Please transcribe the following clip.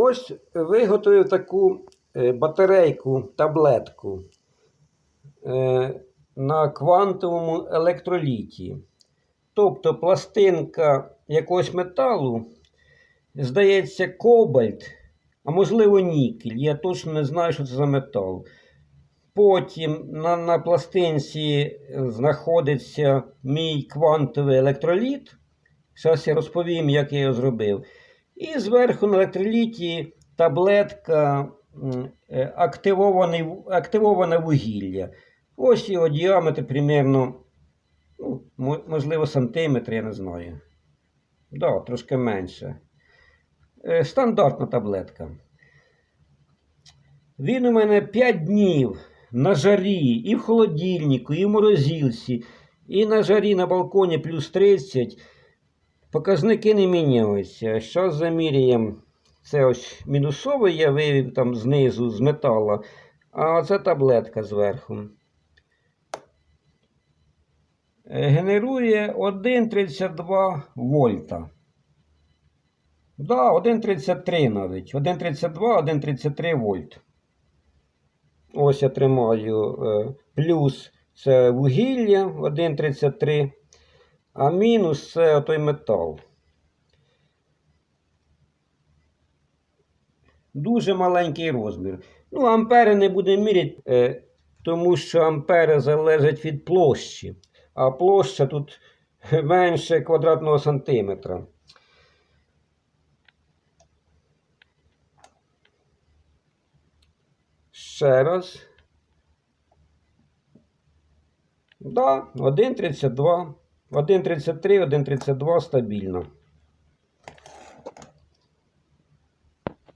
Ось виготовив таку е, батарейку, таблетку е, на квантовому електроліті. Тобто пластинка якогось металу, здається, кобальт, а можливо нікель. Я точно не знаю, що це за метал. Потім на, на пластинці знаходиться мій квантовий електроліт. Зараз я розповім, як я його зробив. І зверху на електроліті таблетка е, активоване вугілля. Ось його діаметр примерно, ну, можливо, сантиметр, я не знаю. Да, трошки менше. Е, Стандартна таблетка. Він у мене 5 днів на жарі, і в холодильнику, і в морозилці, і на жарі на балконі плюс 30. Показники не міняються. Зараз заміряємо. Це ось мінусовий я вивів там знизу з металу, а це таблетка зверху. Е, Генерує 1,32 вольта. Да, 1,33 навіть. 1,32, 1,33 вольт. Ось я тримаю е, плюс це вугілля 1,33, а мінус це той метал. Дуже маленький розмір. Ну, ампери не будемо міряти, е, тому що ампери залежать від площі, а площа тут менше квадратного сантиметра. Ще раз. Да, 1,32, 1,33, 1,32 стабільно.